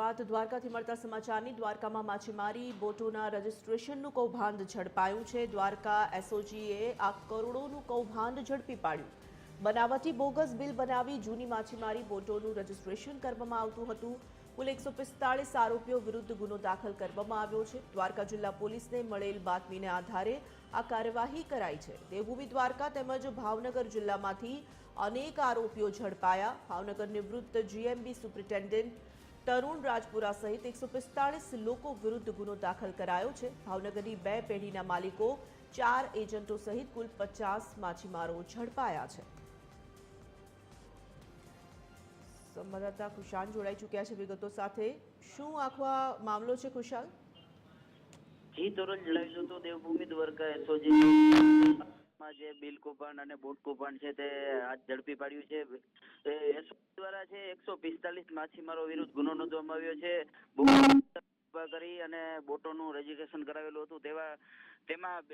બાદ દ્વારકાથી મળતા સમાચારની દ્વારકામાં માછીમારી બોટોના રજીસ્ટ્રેશનનું કૌભાંડ ઝડપાયું છે. દ્વારકા એસઓજીએ આ કરોડોનું કૌભાંડ ઝડપી પાડ્યું. બનાવટી બોગસ બિલ બનાવી જૂની માછીમારી બોટોનું રજીસ્ટ્રેશન કરવામાં આવતું હતું. કુલ એકસો પિસ્તાળીસ આરોપીઓ વિરુદ્ધ ગુનો દાખલ કરવામાં આવ્યો છે. દ્વારકા જિલ્લા પોલીસને મળેલ બાતમીને આધારે આ કાર્યવાહી કરાઈ છે. દેવભૂમિ દ્વારકા તેમજ ભાવનગર જિલ્લામાંથી અનેક આરોપીઓ ઝડપાયા. ભાવનગર નિવૃત્ત જીએમબી સુપ્રિન્ટેન્ડન્ટ તરુણ રાજપુરા સહિત એકસો લોકો વિરુદ્ધ ગુનો દાખલ કરાયો છે. ભાવનગરની બે પેઢીના માલિકો, ચાર એજન્ટો સહિત કુલ પચાસ માછીમારો ઝડપાયા છે. સંવાદદાતા ખુશાલ જોડાઈ ચૂક્યા છે વિગતો સાથે. શું આખો મામલો છે ખુશાલ? જી તરત જણાવીશું તો દેવભૂમિ દ્વારકા એસઓજી માં જે બિલ કૂપન અને બોટ કૂપન છે તે હાથ ઝડપી પાડ્યું છે. દ્વારા છે એકસો પિસ્તાલીસ માછીમારો વિરુદ્ધ ગુનો નોંધવામાં આવ્યો છે. કરી અને બોટોનું રજીસ્ટ્રેશન કરાવેલું હતું. તેવા તેમાં